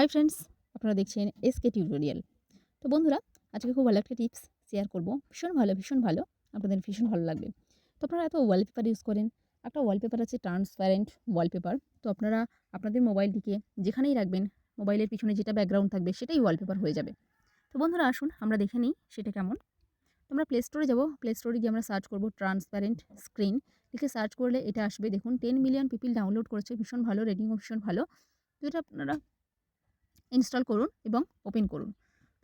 Hi friends, আপনারা দেখছেন SK tutorial. তো বন্ধুরা, আজকে খুব ভালো একটা টিপস শেয়ার করব। ভীষণ ভালো ভীষণ ভালো। আপনাদের ভীষণ ভালো লাগবে। তো আপনারা এত ওয়ালপেপার ইউজ করেন। একটা ওয়ালপেপার আছে ট্রান্সপ্যারেন্ট ওয়ালপেপার তো আপনারা আপনাদের মোবাইলটিকে যেখানেই রাখবেন মোবাইলের পিছনে যেটা ব্যাকগ্রাউন্ড থাকবে, সেটাই ওয়ালপেপার হয়ে যাবে। তো বন্ধুরা, আসুন, আমরা দেখে নিই সেটা কেমন। তো আমরা প্লে স্টোরে যাব। প্লে স্টোরে গিয়ে আমরা সার্চ করব ট্রান্সপ্যারেন্ট স্ক্রিন লিখে সার্চ করলে এটা আসবে। দেখুন টেন মিলিয়ন পিপিল ডাউনলোড করেছে। ভীষণ ভালো রেটিংও ভীষণ ভালো। তো এটা আপনারা ইনস্টল করুন এবং ওপেন করুন।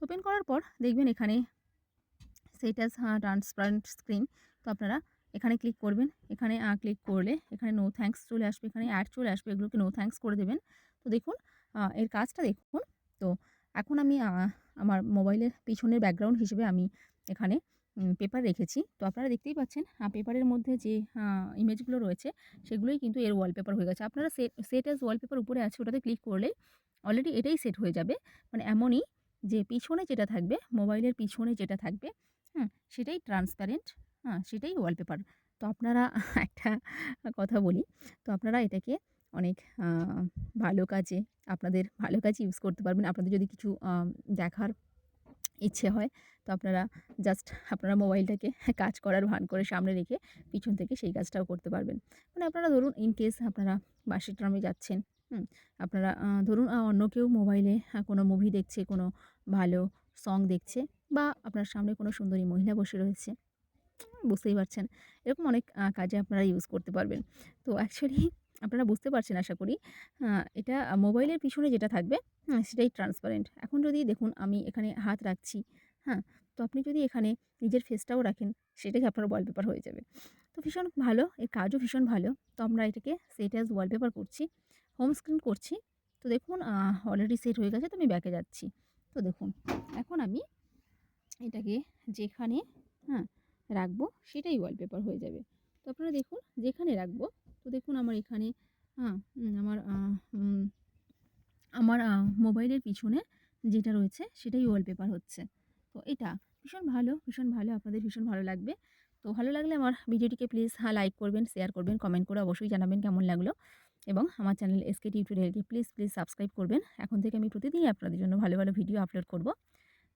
ওপেন করার পর দেখবেন এখানে অ্যাজ ট্রান্সপারেন্ট স্ক্রিন তো আপনারা এখানে ক্লিক করবেন। এখানে ক্লিক করলে এখানে নো থ্যাঙ্কস চলে আসবে, এখানে অ্যাড চলে আসবে, এগুলোকে নো থ্যাঙ্কস করে দেবেন। তো দেখুন এর কাজটা দেখুন। তো এখন আমি আমার মোবাইলের পিছনের ব্যাকগ্রাউন্ড হিসেবে আমি এখানে পেপার রেখেছি। তো আপনারা দেখতেই পাচ্ছেন পেপারের মধ্যে যে ইমেজগুলো রয়েছে, সেগুলোই কিন্তু এর ওয়ালপেপার হয়ে গেছে। আপনারা সেট সেট ওয়ালপেপার উপরে আছে, ওটাতে ক্লিক করলেই অলরেডি এটাই সেট হয়ে যাবে। মানে এমনই যে পিছনে যেটা থাকবে মোবাইলের পিছনে যেটা থাকবে হ্যাঁ সেটাই ট্রান্সপ্যারেন্ট হ্যাঁ সেটাই ওয়ালপেপার তো আপনারা একটা কথা বলি, তো আপনারা এটাকে অনেক ভালো কাজে, আপনাদের ভালো কাজে ইউজ করতে পারবেন। আপনাদের যদি কিছু দেখার ইচ্ছে হয়, তো আপনারা জাস্ট আপনারা মোবাইলটাকে কাজ করার ভান করে সামনে রেখে পিছন থেকে সেই কাজটাও করতে পারবেন। মানে আপনারা ধরুন ইন কেস আপনারা বাসের ট্রামে যাচ্ছেন হুম, আপনারা ধরুন অন্য কেউ মোবাইলে কোনো মুভি দেখছে, কোনো ভালো সং দেখছে বা আপনার সামনে কোনো সুন্দরী মহিলা বসে রয়েছে, বুঝতেই পারছেন। এরকম অনেক কাজে আপনারা ইউজ করতে পারবেন। তো অ্যাকচুয়ালি আপনারা বুঝতে পারছেন, আশা করি এটা মোবাইলের পিছনে যেটা থাকবে হ্যাঁ সেটাই ট্রান্সপারেন্ট এখন যদি দেখুন, আমি এখানে হাত রাখছি হ্যাঁ তো আপনি যদি এখানে নিজের ফেসটাও রাখেন সেটাকে আপনার ওয়ালপেপার হয়ে যাবে। তো ভীষণ ভালো, এর কাজও ভীষণ ভালো। তো আমরা এটাকে সেট অ্যাজ ওয়ালপেপার করছি। হোম স্ক্রিন করছি। তো দেখুন অলরেডি সেট হয়ে গেছে, তো আমি ব্যাকে যাচ্ছি। তো দেখুন, এখন আমি এটাকে যেখানে হ্যাঁ রাখব, সেটাই ওয়ালপেপার হয়ে যাবে। তো আপনারা দেখুন, যেখানে রাখব, তো দেখুন আমার এখানে হ্যাঁ আমার আমার মোবাইলের পিছনে যেটা রয়েছে, সেটাই ওয়ালপেপার হচ্ছে। তো এটা ভীষণ ভালো ভীষণ ভালো, আপনাদের ভীষণ ভালো লাগবে। তো ভালো লাগলে আমার ভিডিওটিকে প্লিজ হ্যাঁ লাইক করবেন শেয়ার করবেন কমেন্ট করে অবশ্যই জানাবেন কেমন লাগল। এবং আমার চ্যানেল এসকে টিউটোরিয়ালকে প্লিজ প্লিজ সাবস্ক্রাইব করবেন। এখন থেকে আমি প্রতিদিনই আপনাদের জন্য ভালো ভালো ভিডিও আপলোড করব।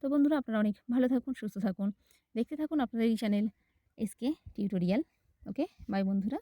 তো বন্ধুরা, আপনারা অনেক ভালো থাকুন, সুস্থ থাকুন। দেখতে থাকুন আপনাদের এই channel SK tutorial okay bye বন্ধুরা।